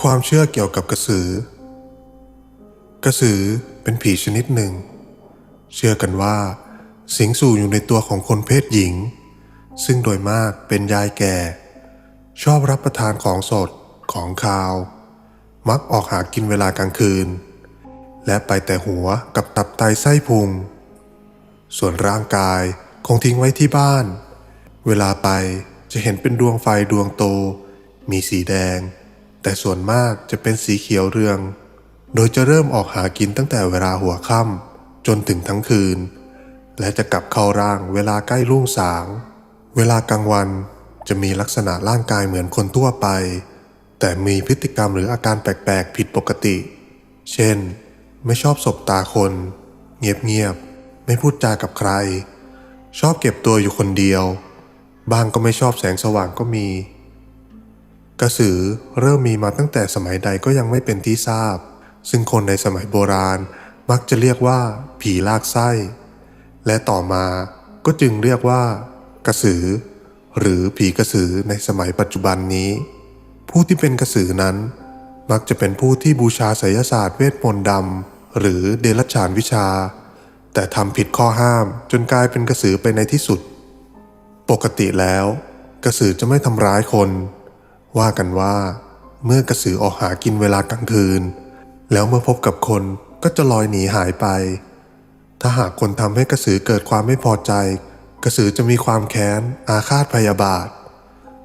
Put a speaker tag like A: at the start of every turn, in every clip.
A: ความเชื่อเกี่ยวกับกระสือ กระสือเป็นผีชนิดหนึ่ง เชื่อกันว่า สิงสู่อยู่ในตัวของคนเพศหญิง ซึ่งโดยมากเป็นยายแก่ ชอบรับประทานของสดของคาว มักออกหากินเวลากลางคืน และไปแต่หัวกับตับไตไส้พุง ส่วนร่างกายคงทิ้งไว้ที่บ้าน เวลาไปจะเห็นเป็นดวงไฟดวงโต มีสีแดง แต่ส่วนมากจะเป็นสีเขียวเรือง โดยจะเริ่มออกหากินตั้งแต่เวลาหัวค่ำจนถึงทั้งคืน และจะกลับเข้าร่างเวลาใกล้รุ่งสาง เวลากลางวันจะมีลักษณะร่างกายเหมือนคนทั่วไป แต่มีพฤติกรรมหรืออาการแปลกๆผิดปกติ เช่น ไม่ชอบสบตาคน เงียบๆไม่พูดจากับใคร ชอบเก็บตัวอยู่คนเดียว บางก็ไม่ชอบแสงสว่างก็มี กระสือเริ่มมีมาตั้งแต่สมัยใดก็ยังไม่เป็นที่ทราบ ซึ่งคนในสมัยโบราณมักจะเรียกว่า ผีลากไส้ และต่อมาก็จึงเรียกว่า กระสือ หรือผีกระสือในสมัยปัจจุบันนี้ ผู้ที่เป็นกระสือนั้น มักจะเป็นผู้ที่บูชาไสยศาสตร์เวทมนต์ดำหรือเดรัจฉานวิชา แต่ทำผิดข้อห้ามจนกลายเป็นกระสือไปในที่สุด ปกติแล้ว กระสือจะไม่ทำร้ายคน ว่ากันว่า เมื่อกระสือออกหากินเวลากลางคืน แล้วเมื่อพบกับคนก็จะลอยหนีหายไป ถ้าหากคนทำให้กระสือเกิดความไม่พอใจ กระสือจะมีความแค้น อาฆาตพยาบาท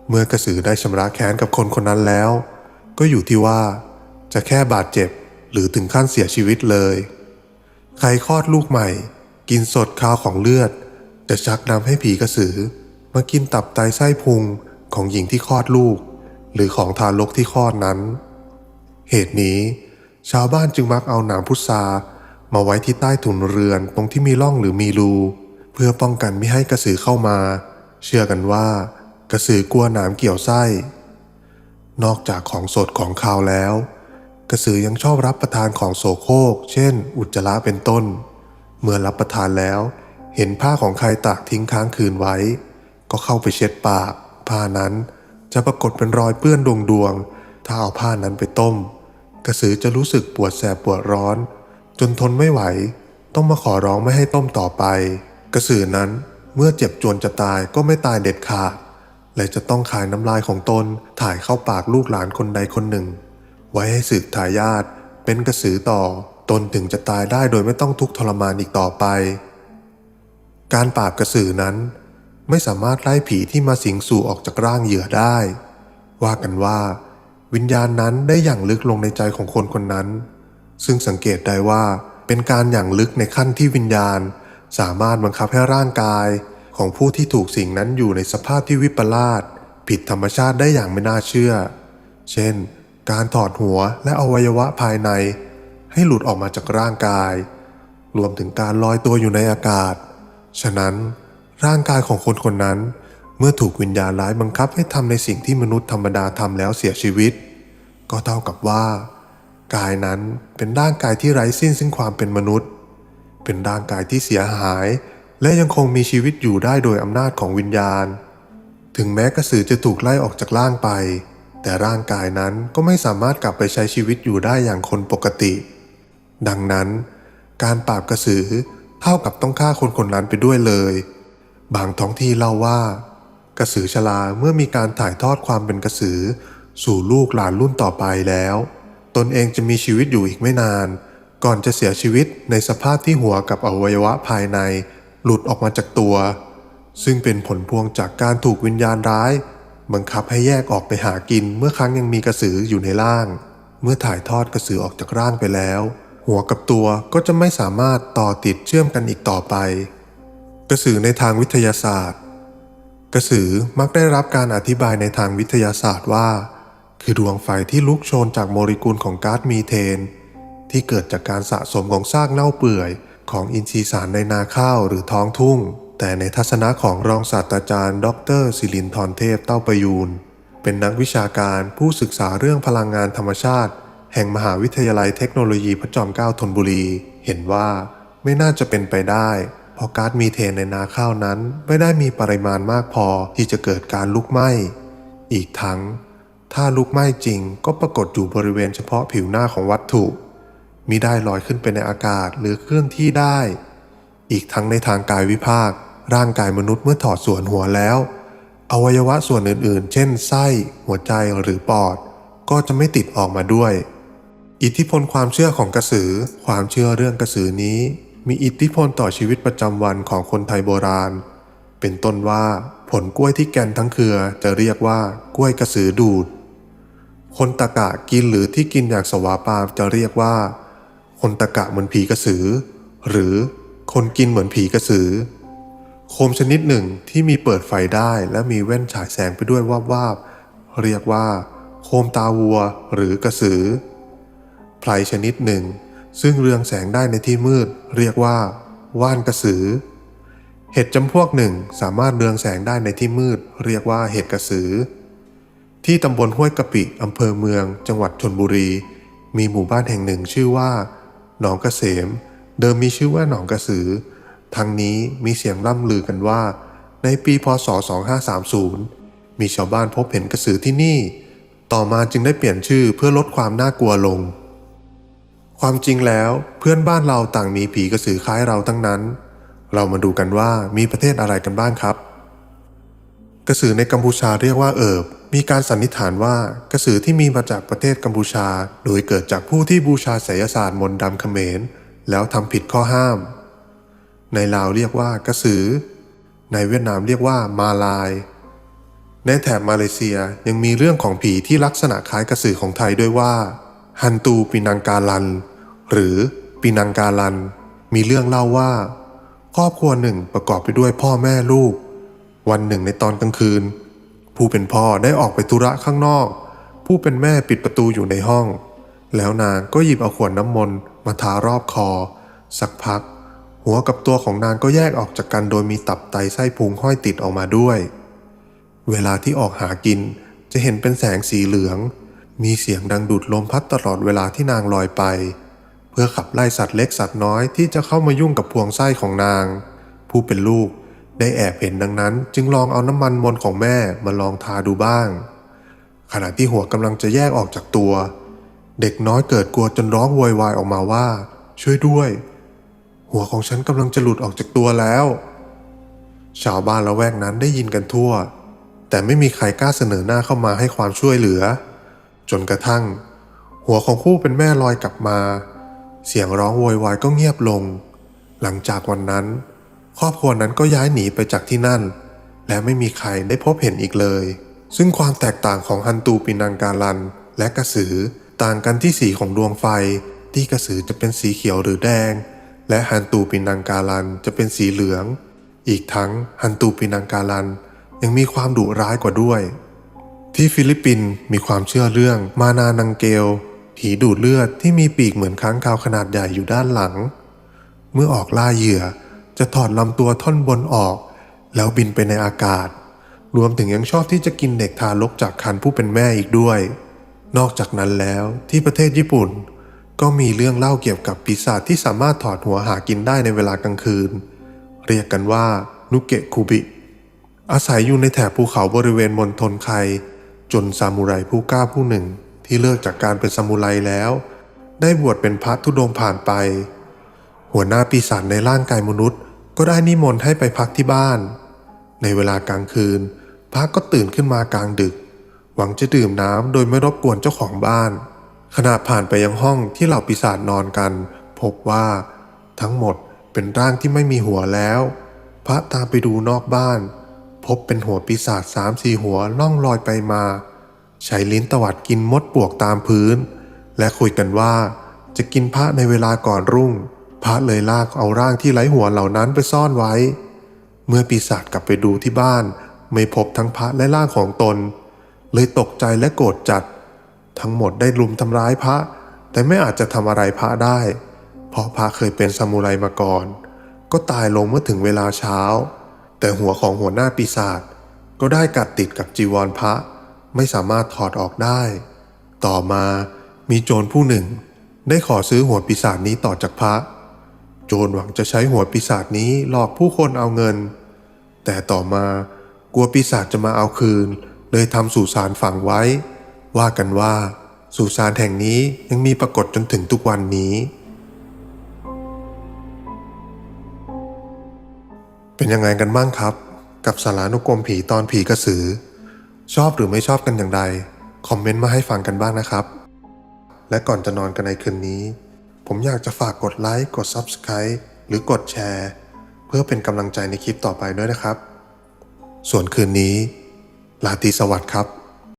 A: เมื่อกระสือได้ชำระแค้นกับคนคนนั้นแล้ว ก็อยู่ที่ว่า จะแค่บาดเจ็บหรือถึงขั้นเสียชีวิตเลย ใครคลอดลูกใหม่ กินสดข้าวของเลือด จะชักนำให้ผีกระสือ มากินตับไตไส้พุงของหญิงที่คลอดลูก หรือของทารกที่คลอดนั้น เหตุนี้ ชาวบ้านจึงมักเอาหนามพุทรามาไว้ที่ใต้ถุนเรือนตรงที่มีร่องหรือมีรู เพื่อป้องกันไม่ให้กระสือเข้ามา เชื่อกันว่า กระสือกลัวหนามเกี่ยวไส้ นอกจากของสดของคาวแล้ว กระสือยังชอบรับประทานของโสโครกเช่น อุจจาระเป็นต้น เมื่อรับประทานแล้ว เห็นผ้าของใครตากทิ้งค้างคืนไว้ ก็เข้าไปเช็ดปาก ผ้านั้น จะปรากฏเป็นรอยเปื้อนดวงดวง ถ้าเอาผ้านั้นไปต้ม กระสือจะรู้สึกปวดแสบปวดร้อน จนทนไม่ไหว ต้องมาขอร้องไม่ให้ต้มต่อไป กระสือนั้นเมื่อเจ็บจวนจะตายก็ไม่ตายเด็ดขาดและจะต้องขายน้ำลายของตนถ่ายเข้าปากลูกหลานคนใดคนหนึ่ง ไว้ให้สืบทายาทเป็นกระสือต่อ ตนถึงจะตายได้โดยไม่ต้องทุกข์ทรมานอีกต่อไป การปราบกระสือนั้น ไม่สามารถไล่ผีที่มาสิงสู่ออกจากร่างเหยื่อได้ ว่ากันว่า วิญญาณนั้นได้อย่างลึกลงในใจของคนคนนั้น ซึ่งสังเกตได้ว่าเป็นการอย่างลึกในขั้นที่วิญญาณ สามารถบังคับให้ร่างกายของผู้ที่ถูกสิ่งนั้นอยู่ในสภาพที่วิปลาสผิดธรรมชาติได้อย่างไม่น่าเชื่อ เช่น การถอดหัวและอวัยวะภายใน ให้หลุดออกมาจากร่างกาย รวมถึงการลอยตัวอยู่ในอากาศ ฉะนั้น ร่างกายของคนคนนั้น เมื่อถูกวิญญาณร้ายบังคับให้ทำในสิ่งที่มนุษย์ธรรมดาทำแล้วเสียชีวิต ก็เท่ากับว่า กายนั้นเป็นร่างกายที่ไร้สิ้นซึ่งความเป็นมนุษย์ เป็นร่างกายที่เสียหาย และยังคงมีชีวิตอยู่ได้โดยอำนาจของวิญญาณ ถึงแม้กระสือจะถูกไล่ออกจากร่างไป แต่ร่างกายนั้นก็ไม่สามารถกลับไปใช้ชีวิตอยู่ได้อย่างคนปกติ ดังนั้น การปราบกระสือเท่ากับต้องฆ่าคนคนนั้นไปด้วยเลย บางท้องที่เล่าว่า กระสือชราเมื่อมีการถ่ายทอดความเป็นกระสือ สู่ลูกหลานรุ่นต่อไปแล้ว ตนเองจะมีชีวิตอยู่อีกไม่นาน ก่อนจะเสียชีวิตในสภาพที่หัวกับอวัยวะภายใน หลุดออกมาจากตัว ซึ่งเป็นผลพวงจากการถูกวิญญาณร้าย บังคับให้แยกออกไปหากินเมื่อครั้งยังมีกระสืออยู่ในร่าง เมื่อถ่ายทอดกระสือออกจากร่างไปแล้ว หัวกับตัวก็จะไม่สามารถต่อติดเชื่อมกันอีกต่อไป ระสือในทางวิทยาศาสตร์ กระสือมักได้รับการอธิบายในทางวิทยาศาสตร์ว่า คือดวงไฟที่ลุกโชนจากโมเลกุลของก๊าซมีเทน ที่เกิดจากการสะสมของซากเน่าเปื่อย ของอินทรีย์สารในนาข้าวหรือท้องทุ่ง แต่ในทัศนะของรองศาสตราจารย์ ดรศิรินทรเทพเต้าประยูนเป็นนักวิชาการผู้ศึกษาเรื่องพลังงานธรรมชาติ แห่งมหาวิทยาลัยเทคโนโลยีพระจอมเกล้าธนบุรี เห็นว่าไม่น่าจะเป็นไปได้ เพราะก๊าซมีเทนในนาข้าวนั้นไม่ได้มีปริมาณมากพอที่จะเกิดการลุกไหม้ อีกทั้ง ถ้าลุกไหม้จริงก็ปรากฏอยู่บริเวณเฉพาะผิวหน้าของวัตถุมิได้ลอยขึ้นไปในอากาศหรือเคลื่อนที่ได้ อีกทั้งในทางกายวิภาค ร่างกายมนุษย์เมื่อถอดส่วนหัวแล้ว อวัยวะส่วนอื่นๆ เช่นไส้ หัวใจหรือปอด ก็จะไม่ติดออกมาด้วย อิทธิพลความเชื่อของกระสือ ความเชื่อเรื่องกระสือนี้ มีอิทธิพลต่อชีวิตประจำวันของคนไทยโบราณ เป็นต้นว่าผลกล้วยที่แกนทั้งเครือจะเรียกว่ากล้วยกระสือดูด คนตะกะกินหรือที่กินอย่างสวาปามจะเรียกว่า คนตะกะเหมือนผีกระสือ หรือคนกินเหมือนผีกระสือ โคมชนิดหนึ่งที่มีเปิดไฟได้และมีแว่นฉายแสงไปด้วยวาบวาบๆเรียกว่า โคมตาวัวหรือกระสือไพรชนิดหนึ่ง ซึ่งเรืองแสงได้ในที่มืด เรียกว่า ว่านกระสือ เห็ดจำพวกหนึ่งสามารถเรืองแสงได้ในที่มืด เรียกว่าเห็ดกระสือ ที่ตำบลห้วยกะปิอำเภอเมือง จังหวัดชนบุรี มีหมู่บ้านแห่งหนึ่งชื่อว่า หนองกเกษมเดิมมีชื่อว่าหนองกระสือ ทั้งนี้มีเสียงล่ำลือกันว่า ในปีพศ 2530 มีชาวบ้านพบเห็นกระสือที่นี่ ต่อมาจึงได้เปลี่ยนชื่อเพื่อลดความน่ากลัวลง ความจริงแล้วเพื่อนบ้านเราต่างมีผีกระสือคล้ายเราทั้งนั้น เรามาดูกันว่ามีประเทศอะไรกันบ้างครับ กระสือในกัมพูชาเรียกว่าเอิบ มีการสันนิษฐานว่ากระสือที่มีมาจากประเทศกัมพูชา โดยเกิดจากผู้ที่บูชาไสยศาสตร์มนต์ดำเขมร แล้วทำผิดข้อห้าม ในลาวเรียกว่ากระสือ ในเวียดนามเรียกว่ามาลาย ในแถบมาเลเซียยังมีเรื่องของผีที่ลักษณะคล้ายกระสือของไทยด้วยว่าฮันตูปินังกาลัน หรือปินังกาลัน มีเรื่องเล่าว่า ครอบครัวหนึ่งประกอบไปด้วยพ่อแม่ลูก วันหนึ่งในตอนกลางคืน ผู้เป็นพ่อได้ออกไปธุระข้างนอก ผู้เป็นแม่ปิดประตูอยู่ในห้อง แล้วนางก็หยิบเอาขวดน้ำมนต์มาทารอบคอ สักพัก หัวกับตัวของนางก็แยกออกจากกันโดยมีตับไตไส้พุงห้อยติดออกมาด้วย เวลาที่ออกหากินจะเห็นเป็นแสงสีเหลือง มีเสียงดังดูดลมพัดตลอดเวลาที่นางลอยไป เพื่อขับไล่สัตว์เล็กสัตว์น้อยที่จะเข้ามายุ่งกับพวงไส้ของนาง ผู้เป็นลูกได้แอบเห็นดังนั้น จึงลองเอาน้ำมันมนของแม่มาลองทาดูบ้าง ขณะที่หัวกำลังจะแยกออกจากตัว เด็กน้อยเกิดกลัวจนร้องโวยวายออกมาว่า ช่วยด้วย หัวของฉันกำลังจะหลุดออกจากตัวแล้ว ชาวบ้านละแวกนั้นได้ยินกันทั่ว แต่ไม่มีใครกล้าเสนอหน้าเข้ามาให้ความช่วยเหลือ จนกระทั่ง หัวของผู้เป็นแม่ลอยกลับมา เสียงร้องโวยวายก็เงียบลง หลังจากวันนั้น ครอบครัวนั้นก็ย้ายหนีไปจากที่นั่น และไม่มีใครได้พบเห็นอีกเลย ซึ่งความแตกต่างของฮันตูปินังการัน และกระสือต่างกันที่สีของดวงไฟ ที่กระสือจะเป็นสีเขียวหรือแดง และฮันตูปินังการันจะเป็นสีเหลือง อีกทั้งฮันตูปินังการันยังมีความดุร้ายกว่าด้วย ที่ฟิลิปปินส์มีความเชื่อเรื่องมานานังเกล ผีดูดเลือดที่มีปีกเหมือนค้างคาวขนาดใหญ่อยู่ด้านหลัง เมื่อออกล่าเหยื่อจะถอดลำตัวท่อนบนออก แล้วบินไปในอากาศ รวมถึงยังชอบที่จะกินเด็กทารกจากคันผู้เป็นแม่อีกด้วย นอกจากนั้นแล้วที่ประเทศญี่ปุ่น ก็มีเรื่องเล่าเกี่ยวกับปีศาจที่สามารถถอดหัวหากินได้ในเวลากลางคืน เรียกกันว่านุเกะคุบิ อาศัยอยู่ในแถบภูเขาบริเวณมณฑลไคจนซามูไรผู้กล้าผู้หนึ่ง ที่เลิกจากการเป็นซามูไรแล้ว ได้บวชเป็นพระธุดงผ่านไป หัวหน้าปีศาจในร่างกายมนุษย์ ก็ได้นิมนต์ให้ไปพักที่บ้าน ในเวลากลางคืน พระก็ตื่นขึ้นมากลางดึก หวังจะดื่มน้ำโดยไม่รบกวนเจ้าของบ้าน ขณะผ่านไปยังห้องที่เหล่าปีศาจนอนกัน พบว่า ทั้งหมดเป็นร่างที่ไม่มีหัวแล้ว พระตามไปดูนอกบ้าน พบเป็นหัวปีศาจสามสี่หัวล่องลอยไปมา ใช้ลิ้นตวัดกินมดปวกตามพื้น และคุยกันว่าจะกินพระในเวลาก่อนรุ่ง พระเลยลากเอาร่างที่ไร้หัวเหล่านั้นไปซ่อนไว้ เมื่อปีศาจกลับไปดูที่บ้าน ไม่พบทั้งพระและร่างของตน เลยตกใจและโกรธจัด ทั้งหมดได้ลุมทำร้ายพระ แต่ไม่อาจจะทำอะไรพระได้ เพราะพระเคยเป็นซามูไรมาก่อน ก็ตายลงเมื่อถึงเวลาเช้า แต่หัวของหัวหน้าปีศาจก็ได้กัดติดกับจีวรพระ ไม่สามารถถอดออกได้ ต่อมามีโจรผู้หนึ่ง ได้ขอซื้อหัวปีศาจนี้ต่อจากพระ โจรหวังจะใช้หัวปีศาจนี้หลอกผู้คนเอาเงิน แต่ต่อมากลัวปีศาจจะมาเอาคืน เลยทำสุสานฝังไว้ ว่ากันว่าสุสานแห่งนี้ยังมีปรากฏจนถึงทุกวันนี้ เป็นยังไงกันบ้างครับ กับสารานุกรมผีตอนผีกระสือ ชอบหรือไม่ชอบกันอย่างไร คอมเมนต์มาให้ฟังกันบ้างนะครับ และก่อนจะนอนกันในคืนนี้ ผมอยากจะฝากกดไลค์กด Subscribe หรือกดแชร์ เพื่อเป็นกำลังใจในคลิปต่อไปด้วยนะครับ ส่วนคืนนี้ลาตีสวัสดิ์ครับ